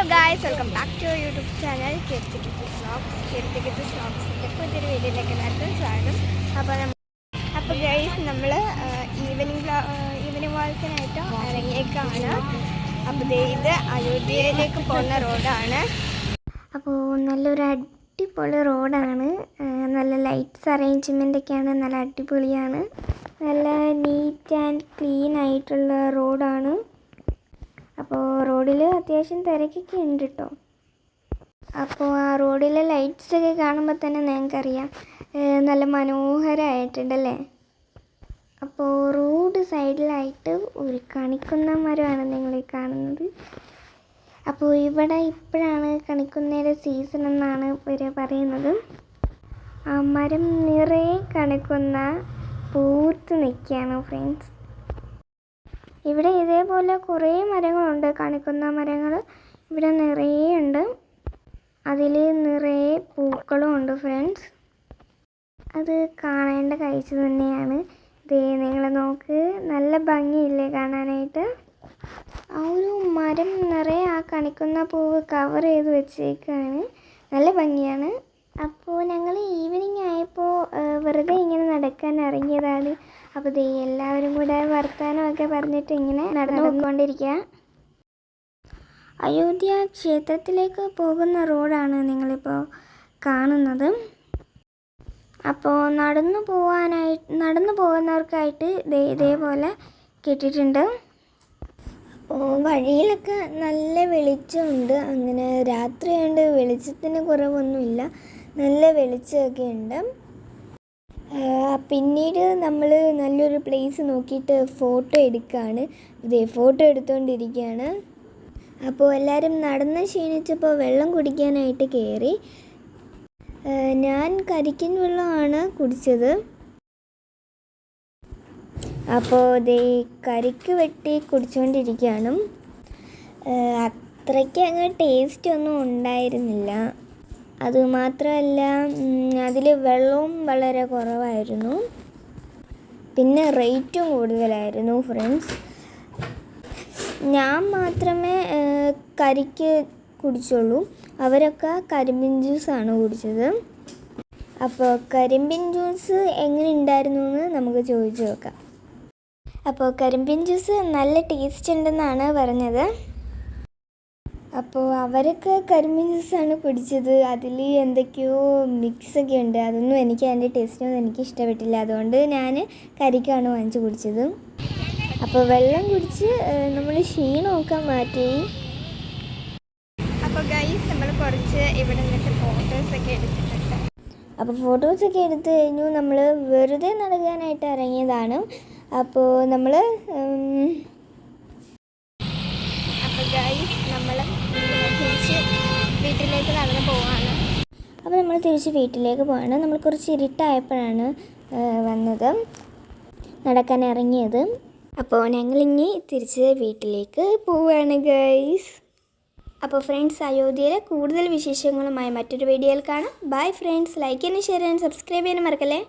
Hello guys welcome back to YouTube channel Keerthikit vlogs Keerthikit വ്ളോഗ്സിന്റെ പുതിയൊരു വീഡിയോയിലേക്ക് എല്ലാവർക്കും സ്വാഗതം. അപ്പോൾ നമ്മൾ അപ്പോൾ ഗൈസ് നമ്മൾ ഈവനിങ് ഈവനിങ് വാക്കിനായിട്ട് ഇറങ്ങിയേക്കാണ് അപ്പോൾ ഇത് അയോധ്യയിലേക്ക് പോകുന്ന റോഡാണ്. അപ്പോൾ നല്ലൊരു അടിപൊളി റോഡാണ്. നല്ല ലൈറ്റ്സ് അറേഞ്ച്മെന്റ് ഒക്കെയാണ് നല്ല അടിപൊളിയാണ്. നല്ല നീറ്റ് ആൻഡ് ക്ലീൻ ആയിട്ടുള്ള റോഡാണ്. അപ്പോൾ റോഡിൽ അത്യാവശ്യം തിരക്കൊക്കെ ഉണ്ട് കേട്ടോ അപ്പോൾ ആ റോഡിലെ ലൈറ്റ്സൊക്കെ കാണുമ്പോൾ തന്നെ നിങ്ങൾക്കറിയാം ഏഹ് നല്ല മനോഹരമായിട്ടുണ്ടല്ലേ അപ്പോൾ റോഡ് സൈഡിലായിട്ട് ഒരു കണിക്കുന്ന മരമാണ് നിങ്ങൾ കാണുന്നത്. അപ്പോൾ ഇവിടെ ഇപ്പോഴാണ് കണിക്കുന്നയുടെ സീസൺ എന്നാണ് ഇവർ പറയുന്നത്. ആ മരം നിറയെ കണിക്കുന്ന പൂത്ത് നിൽക്കുകയാണ് ഫ്രണ്ട്സ് ഇവിടെ ഇതേപോലെ കുറേ മരങ്ങളുണ്ട്. കണിക്കുന്ന മരങ്ങൾ ഇവിടെ നിറയെ ഉണ്ട് അതിൽ നിറയെ പൂക്കളും ഉണ്ട് ഫ്രണ്ട്സ്. അത് കാണേണ്ട കാഴ്ച തന്നെയാണ്. ദേ നിങ്ങൾ നോക്ക്. നല്ല ഭംഗിയില്ലേ കാണാനായിട്ട്? ആ ഒരു മരം നിറയെ ആ കണിക്കുന്ന പൂവ് കവർ ചെയ്ത് വെച്ചേക്കാണ്. നല്ല ഭംഗിയാണ്. അപ്പോൾ ഞങ്ങൾ ഈവനിങ് ആയപ്പോൾ വെറുതെ ഇങ്ങനെ നടക്കാൻ ഇറങ്ങിയതാണ്. അപ്പോൾ ദേ എല്ലാവരും കൂടെ വർത്തമാനമൊക്കെ പറഞ്ഞിട്ട് ഇങ്ങനെ നടന്നു അയോധ്യ ക്ഷേത്രത്തിലേക്ക് പോകുന്ന റോഡാണ് നിങ്ങളിപ്പോൾ കാണുന്നത്. അപ്പോൾ നടന്നു പോകാനായി നടന്നു പോകുന്നവർക്കായിട്ട് ഇതേപോലെ കിട്ടിയിട്ടുണ്ട് വഴിയിലൊക്കെ നല്ല വെളിച്ചമുണ്ട്. അങ്ങനെ രാത്രിയുണ്ട് വെളിച്ചത്തിന് കുറവൊന്നുമില്ല. നല്ല വെളിച്ചമൊക്കെ ഉണ്ട് പിന്നീട് നമ്മൾ നല്ലൊരു പ്ലേസ് നോക്കിയിട്ട് ഫോട്ടോ എടുക്കുകയാണ് ഇതേ ഫോട്ടോ എടുത്തുകൊണ്ടിരിക്കുകയാണ് അപ്പോൾ എല്ലാവരും നടന്ന് ക്ഷീണിച്ചപ്പോൾ വെള്ളം കുടിക്കാനായിട്ട് കയറി ഞാൻ കരിക്കിൻ വെള്ളമാണ് കുടിച്ചത്. അപ്പോൾ ദേ കരിക്ക് വെട്ടി കുടിച്ചുകൊണ്ടിരിക്കുകയാണ് അത്രയ്ക്ക് അങ്ങ് ടേസ്റ്റ് ഒന്നും ഉണ്ടായിരുന്നില്ല. അതുമാത്രമല്ല അതിൽ വെള്ളവും വളരെ കുറവായിരുന്നു. പിന്നെ റേറ്റും കൂടുതലായിരുന്നു ഫ്രണ്ട്സ് ഞാൻ മാത്രമേ കരിക്ക് കുടിച്ചുള്ളൂ. അവരൊക്കെ കരിമ്പിൻ ജ്യൂസാണ് കുടിച്ചത്. അപ്പോൾ കരിമ്പിൻ ജ്യൂസ് എങ്ങനെ ഉണ്ടായിരുന്നു എന്ന് നമുക്ക് ചോദിച്ചു നോക്കാം. അപ്പോൾ കരിമ്പിൻ ജ്യൂസ് നല്ല ടേസ്റ്റ് ഉണ്ടെന്നാണ് പറഞ്ഞത്. അപ്പോൾ അവരൊക്കെ കരിമീൻ ജ്യൂസാണ് കുടിച്ചത് അതിൽ എന്തൊക്കെയോ മിക്സൊക്കെ ഉണ്ട്. അതൊന്നും എനിക്ക് അതിന്റെ ടേസ്റ്റിനൊന്നും എനിക്ക് ഇഷ്ടപ്പെട്ടില്ല. അതുകൊണ്ട് ഞാൻ കരിക്കാണ് വാങ്ങിച്ച് കുടിച്ചത്. അപ്പോൾ വെള്ളം കുടിച്ച് നമ്മൾ ക്ഷീണമൊക്കെ മാറ്റി. അപ്പോൾ ഗൈസ് നമ്മൾ കുറച്ച് ഇവിടെ നിന്നിട്ട് ഫോട്ടോസൊക്കെ എടുത്തിട്ടുണ്ട്. അപ്പോൾ ഫോട്ടോസൊക്കെ എടുത്ത് കഴിഞ്ഞു. നമ്മൾ വെറുതെ നടക്കാനായിട്ട് ഇറങ്ങിയതാണ്. അപ്പോൾ നമ്മൾ അപ്പോൾ ഗൈസ് നമ്മൾ വീട്ടിലേക്ക് നടന്ന് പോവാണ്. അപ്പോൾ നമ്മൾ തിരിച്ച് വീട്ടിലേക്ക് പോവാണ്. നമ്മൾ കുറച്ച് ഇരുട്ടായപ്പോഴാണ് വന്നത്. നടക്കാൻ ഇറങ്ങിയത്. അപ്പോൾ ഞങ്ങളിനി തിരിച്ച് വീട്ടിലേക്ക് പോവുകയാണ് ഗൈസ് അപ്പോൾ ഫ്രണ്ട്സ് അയോധ്യയിലെ കൂടുതൽ വിശേഷങ്ങളുമായി മറ്റൊരു വീഡിയോയിൽ കാണാം. ബൈ ഫ്രണ്ട്സ് ലൈക്ക് ചെയ്യാനും ഷെയർ ചെയ്യാനും സബ്സ്ക്രൈബ് ചെയ്യാനും മറക്കല്ലേ?